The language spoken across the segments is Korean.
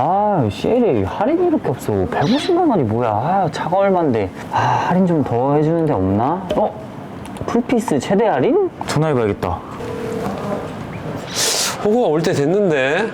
아, CLA 할인이 이렇게 없어. 150만 원이 뭐야. 아, 차가 얼만데. 아, 할인 좀 더 해주는 데 없나? 어? 풀피스 최대 할인? 전화해봐야겠다. 호구가 올 때 됐는데.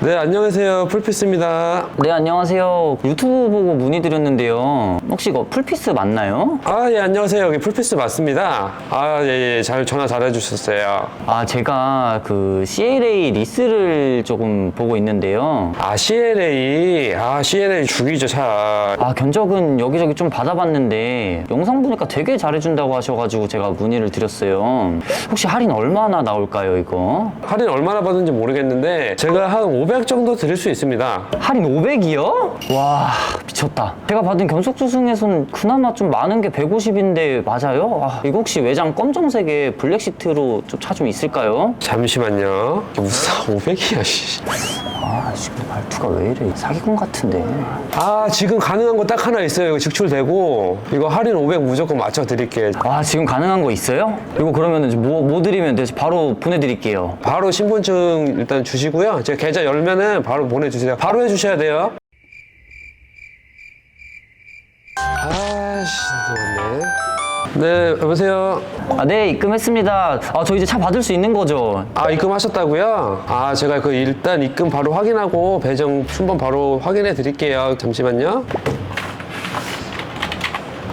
네, 안녕하세요. 풀피스입니다. 네, 안녕하세요. 유튜브 보고 문의드렸는데요. 혹시 이거 풀피스 맞나요? 아, 예, 안녕하세요. 여기 풀피스 맞습니다. 아, 예, 예. 잘 전화 잘해주셨어요. 아, 제가 그 CLA 리스를 조금 보고 있는데요. 아, CLA. 아, CLA 죽이죠, 차. 아, 견적은 여기저기 좀 받아봤는데 영상 보니까 되게 잘해준다고 하셔가지고 제가 문의를 드렸어요. 혹시 할인 얼마나 나올까요, 이거? 할인 얼마나 받은지 모르겠는데, 제가 한500 정도 드릴 수 있습니다. 할인 500이요? 와, 미쳤다. 제가 받은 중에서는 그나마 좀 많은 게 150인데 맞아요? 아, 이거 혹시 외장 검정색에 블랙 시트로 좀 차 좀 있을까요? 잠시만요. 무슨 500이야, 씨. 아, 지금 말투가 왜 이래? 사기꾼 같은데. 아, 지금 가능한 거 딱 하나 있어요. 이거 직출되고, 이거 할인 500 무조건 맞춰 드릴게요. 아, 지금 가능한 거 있어요? 이거 그러면 뭐, 뭐 드리면 되지? 바로 보내드릴게요. 바로 신분증 일단 주시고요. 제가 계좌 열면은 바로 보내주세요. 바로 해주셔야 돼요. 아씨, 너네. 네, 여보세요. 아, 네, 입금했습니다. 아, 저 이제 차 받을 수 있는 거죠? 아, 입금하셨다고요? 아, 제가 그 일단 입금 바로 확인하고 배정 순번 바로 확인해 드릴게요. 잠시만요.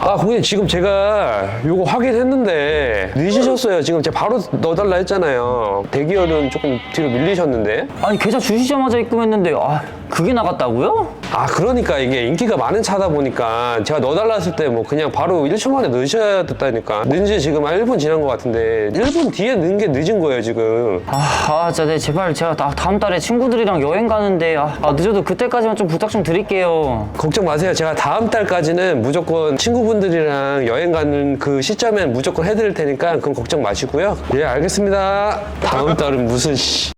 아, 고객님, 지금 제가 요거 확인했는데 늦으셨어요. 지금 제가 바로 넣어달라 했잖아요. 대기열은 조금 뒤로 밀리셨는데. 아니, 계좌 주시자마자 입금했는데, 아, 그게 나갔다고요? 아 그러니까 이게 인기가 많은 차다 보니까 제가 넣어달라 했을 때 뭐 그냥 바로 1초 만에 넣으셔야 됐다니까. 늦은 지 지금 한 1분 지난 것 같은데 1분 뒤에 넣은 게 늦은 거예요 지금. 아, 아, 진짜, 네, 제발 제가 다, 다음 달에 친구들이랑 여행 가는데, 아, 아, 늦어도 그때까지만 좀 부탁 좀 드릴게요. 걱정 마세요. 제가 다음 달까지는 무조건 친구분들이랑 여행 가는 그 시점엔 무조건 해드릴 테니까 그건 걱정 마시고요. 예 알겠습니다. 다음 달은 무슨 씨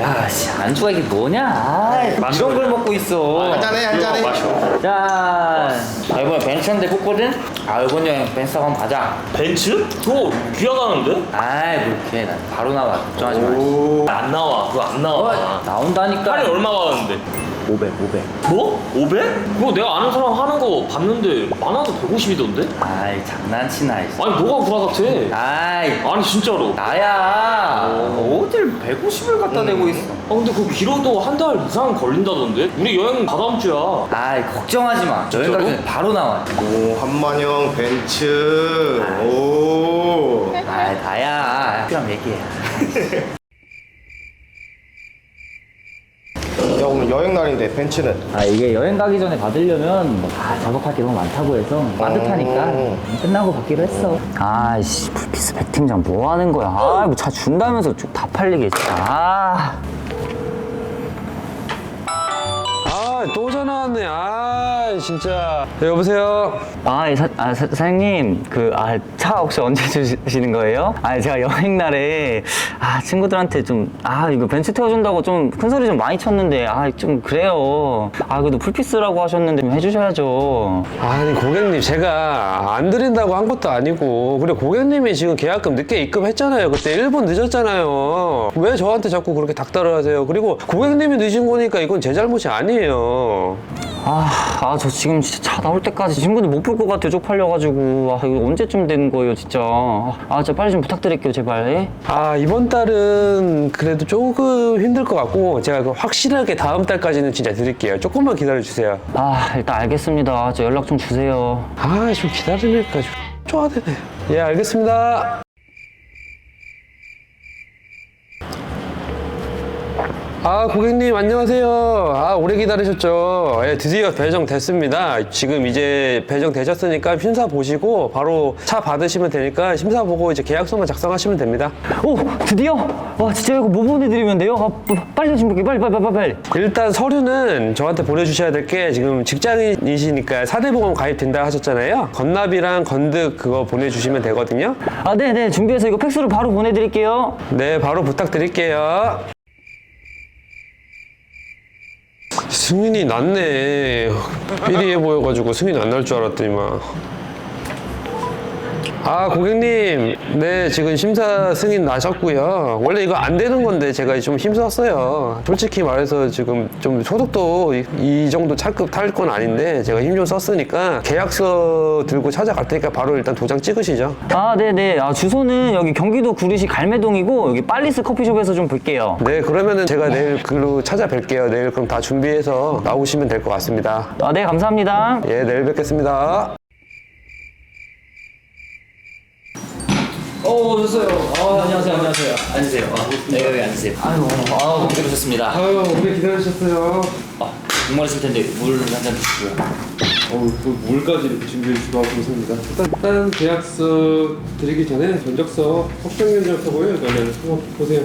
야, 씨, 안주가 이게 뭐냐? 아, 이런 걸 먹고 있어. 한잔해 한잔해 짠! 아, 이번에 벤츠한테 뽑거든? 아, 이번 여행 벤츠 한번 가자. 벤츠? 그거 귀하다는데? 아이, 뭐, 걔, 나 바로 나와. 걱정하지 마. 안 나와. 그거 안 나와. 어, 나온다니까. 할인 얼마 받았는데? 500, 500. 뭐? 500? 그거 내가 아는 사람 하는 거 봤는데 많아도 150이던데? 아이, 장난치나, 이씨. 아니 너가 구라 같아. 아이, 아니 진짜로. 나야. 어딜 150을 갖다 대고 있어. 아 근데 그 길어도 한 달 이상 걸린다던데? 우리 여행 다다음 주야. 아이, 걱정하지 마. 여행 진짜로? 가기 전에 바로 나와. 오 한만영 벤츠 오 아이, 나야. 필요하면 얘기해. 야, 오늘 여행 날인데 벤츠는? 아 이게 여행 가기 전에 받으려면 뭐, 아, 작업할 게 너무 많다고 해서 빠듯하니까 어. 끝나고 받기로 했어. 아이씨 불피스 백팀장 뭐 하는 거야? 아뭐 차 준다면서 쭉 다 팔리게 진짜. 아 아, 또 전화 왔네. 아, 진짜. 네, 여보세요? 아, 예, 사, 아, 사, 사장님, 그, 아, 차 혹시 언제 주시는 거예요? 아, 제가 여행 날에, 아, 친구들한테 좀, 아, 이거 벤츠 태워준다고 좀 큰 소리 좀 많이 쳤는데, 아, 좀 그래요. 아, 그래도 풀피스라고 하셨는데 좀 해주셔야죠. 아니 고객님 제가 안 드린다고 한 것도 아니고 그리고 고객님이 지금 계약금 늦게 입금했잖아요 그때 1분 늦었잖아요 왜 저한테 자꾸 그렇게 닥달을 하세요 그리고 고객님이 늦은 거니까 이건 제 잘못이 아니에요 아, 아, 저 지금 진짜 차 나올 때까지 친구들 못 볼 것 같아요, 쪽팔려가지고. 아, 이거 언제쯤 되는 거예요, 진짜. 아, 진짜 빨리 좀 부탁드릴게요, 제발. 예? 아 이번 달은 그래도 조금 힘들 것 같고 제가 그 확실하게 다음 달까지는 진짜 드릴게요 조금만 기다려 주세요 아, 일단 알겠습니다. 저 연락 좀 주세요. 아좀 기다리니까 좀 좋아되네 예 알겠습니다 아 고객님 안녕하세요 아 오래 기다리셨죠 예 드디어 배정 됐습니다 지금 이제 배정 되셨으니까 심사 보시고 바로 차 받으시면 되니까 심사 보고 이제 계약서만 작성하시면 됩니다 오, 드디어? 와, 진짜 이거 뭐 보내드리면 돼요? 아, 뭐, 빨리 좀 볼게요. 빨리, 빨리, 빨리, 빨리. 일단 서류는 저한테 보내주셔야 될 게 지금 직장인이시니까 사대보험 가입된다 하셨잖아요 건납이랑 건득 그거 보내주시면 되거든요 아, 네네. 준비해서 이거 팩스로 바로 보내드릴게요. 네, 바로 부탁드릴게요. 승인이 났네. 삐리해 보여가지고 승인 안날 줄 알았더니만. 아 고객님. 네 지금 심사 승인 나셨고요. 원래 이거 안 되는 건데 제가 좀 힘썼어요. 솔직히 말해서 지금 좀 소득도 이, 이 정도 차급 탈 건 아닌데 제가 힘 좀 썼으니까 계약서 들고 찾아갈 테니까 바로 일단 도장 찍으시죠. 아, 네네. 아, 주소는 여기 경기도 구리시 갈매동이고 여기 빨리스 커피숍에서 좀 볼게요. 네 그러면은 제가 내일 글로 찾아뵐게요. 내일 그럼 다 준비해서 나오시면 될 것 같습니다. 아, 네, 감사합니다. 예 내일 뵙겠습니다 어 오셨어요. 어, 안녕하세요, 안녕하세요. 앉으세요. 네, 여기 앉으세요. 아유, 아유, 고생 오셨습니다. 아유 오래 기다리셨어요 아, 목마르실 텐데 물 한 잔 드시고요. 어우, 또 뭘까지 이렇게 준비해 주시고 하고 있습니다. 일단, 일단 계약서 드리기 전에 전적서 확정 면적서고요. 이거는 한번 보세요.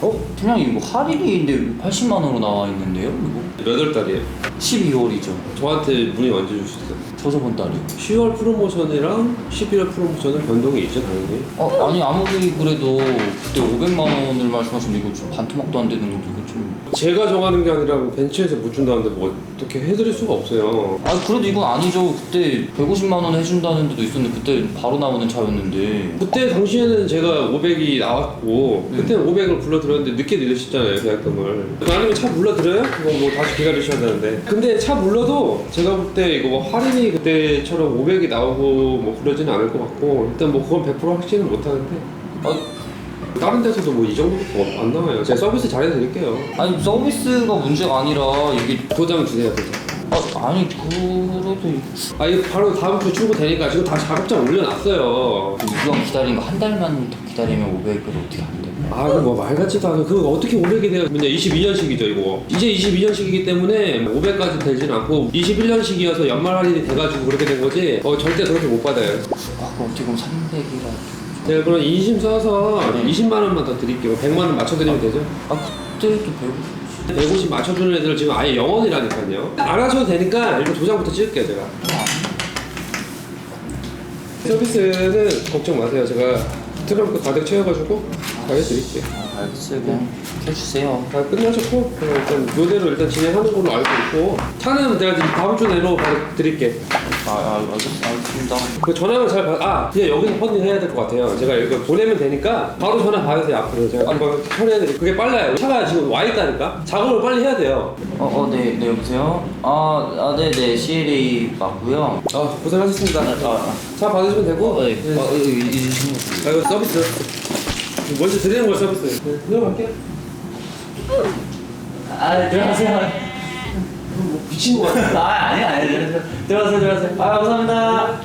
어? 팀장님 이거 할인인데 80만 원으로 나와 있는데요? 이거 몇월 달이에요? 12월이죠. 저한테 문의 언제 주셨어요? 저 저번 달이요. 10월 프로모션이랑 11월 프로모션은 변동이 있죠, 당연히. 어, 아니 아무리 그래도 그때 500만 원을 말씀하셨는데 이거 좀 반토막도 안 되는 이거 좀. 제가 정하는 게 아니라 뭐 벤치에서 못 준다는데 뭐 어떻게 해드릴 수가 없어요. 아 그래도 이건 아니죠. 그때 150만 원 해준다는 데도 있었는데 그때 바로 나오는 차였는데. 그때 당시에는 제가 500이 나왔고 그때 는 500을 불러드렸는데 늦게 내리셨잖아요 계약금을 아니면 차 불러드려요? 그거 뭐 다시 기다리셔야 되는데 근데 차 불러도 제가 볼 때 이거 뭐 할인이 그때처럼 500이 나오고 뭐 그러지는 않을 것 같고 일단 뭐 그건 100% 확신은 못 하는데 아, 다른 데서도 뭐 이 정도밖에 안 나와요 제가 서비스 잘해드릴게요 아니 서비스가 문제가 아니라 이게 도장 주세요 도장 아, 아니 그래도 아 이거 바로 다음 주 출고 되니까 지금 다 작업장 올려놨어요 이왕 기다린 거 한 달만 더 기다리면 500을 어떻게 안 돼? 아, 그뭐말 같지도 않아. 그거 어떻게 500이 돼요? 근데 22년식이죠, 이거. 이제 22년식이기 때문에 500까지 되진 않고 21년식이어서 연말 할인이 돼가지고 그렇게 된 거지. 어, 절대 그렇게 못 받아요. 아 그럼 어떻게 보면 300이라. 제가 그럼 인심 써서 20만 원만 더 드릴게요. 100만 원 맞춰드리면 되죠? 아 그때도 150. 150 맞춰주는 애들 지금 아예 영원이라니까요. 안 하셔도 되니까 일단 도장부터 찍을게요, 제가. 서비스는 걱정 마세요. 제가 트렁크 가득 채워가지고 다 해드릴게요. 아 알겠어요. 그냥 해주세요. 다 끝나셨고 그럼 일단 요대로 일단 진행하는 걸로 알고 있고 차는 내가 지금 다음 주 내로 바로 드릴게 아, 아 알겠, 알겠습니다. 그 전화만 잘 받.. 아 이제 여기서 확인을 해야 될 것 같아요 제가 이거 보내면 되니까 바로 전화 받으세요 앞으로 제가 한번 처리해드릴게요 그게 빨라요 차가 지금 와 있다니까 작업을 빨리 해야 돼요 어, 어, 네, 네, 여보세요? 아, 아, 네, 네, CLA 맞고요. 아 고생하셨습니다 아, 차 받으시면 되고 어, 네. 네. 어, 이, 이, 이, 아 이거 서비스 먼저 드리는 걸 서비스 네, 들어갈게요 아, 네, 들어가세요. 미친 거 같아 아, 아니, 아니, 들어가세요. 들어가세요, 들어가세요. 아, 감사합니다.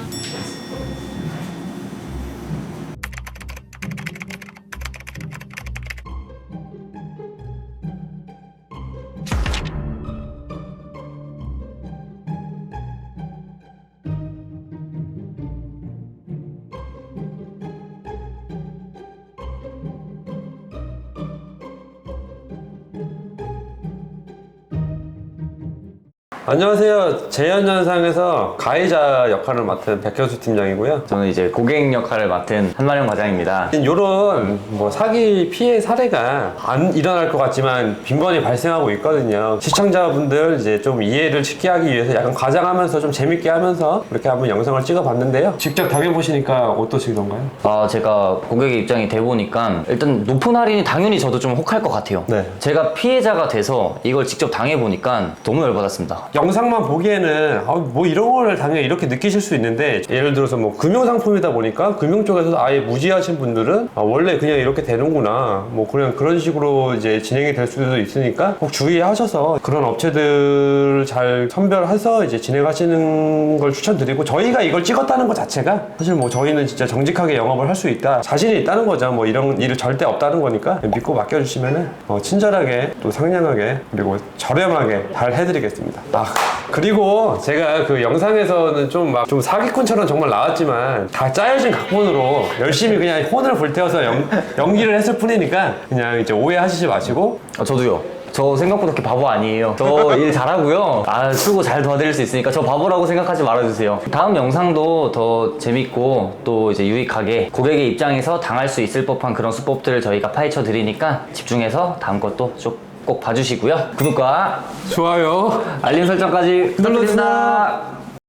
안녕하세요 재현현상에서 가해자 역할을 맡은 백현수 팀장이고요 저는 이제 고객 역할을 맡은 한마령 과장입니다. 이런 뭐 사기 피해 사례가 안 일어날 것 같지만 빈번히 발생하고 있거든요. 시청자분들 이제 좀 이해를 쉽게 하기 위해서 약간 과장하면서 좀 재밌게 하면서 이렇게 한번 영상을 찍어봤는데요. 직접 당해보시니까 어떠시던가요? 아, 제가 고객의 입장이 돼 보니까 일단 높은 할인이 당연히 저도 좀 혹할 것 같아요. 네. 제가 피해자가 돼서 이걸 직접 당해 보니까 너무 열받았습니다. 영상만 보기에는 아, 뭐 이런 거를 당연히 이렇게 느끼실 수 있는데 예를 들어서 뭐 금융 상품이다 보니까 금융 쪽에서 아예 무지하신 분들은 아, 원래 그냥 이렇게 되는구나. 뭐 그냥 그런 식으로 이제 진행이 될 수도 있으니까 꼭 주의하셔서 그런 업체들을 잘 선별해서 이제 진행하시는 걸 추천드리고 저희가 이걸 찍었다는 것 자체가 사실 뭐 저희는 진짜 정직하게 영업을 할 수 있다. 자신이 있다는 거죠. 뭐 이런 일이 절대 없다는 거니까 믿고 맡겨주시면은 어, 친절하게 또 상냥하게 그리고 저렴하게 잘 해드리겠습니다 아 그리고 제가 그 영상에서는 좀 막 좀 사기꾼처럼 정말 나왔지만 다 짜여진 각본으로 열심히 그냥 혼을 불태워서 연, 연기를 했을 뿐이니까 그냥 이제 오해하시지 마시고 아, 저도요. 저 생각보다 그렇게 바보 아니에요. 저 일 잘하고요. 아, 출고 잘 도와드릴 수 있으니까 저 바보라고 생각하지 말아주세요. 다음 영상도 더 재밌고 또 이제 유익하게 고객의 입장에서 당할 수 있을 법한 그런 수법들을 저희가 파헤쳐 드리니까 집중해서 다음 것도 쭉 꼭 봐주시고요. 구독과 좋아요 알림 설정까지 부탁드립니다.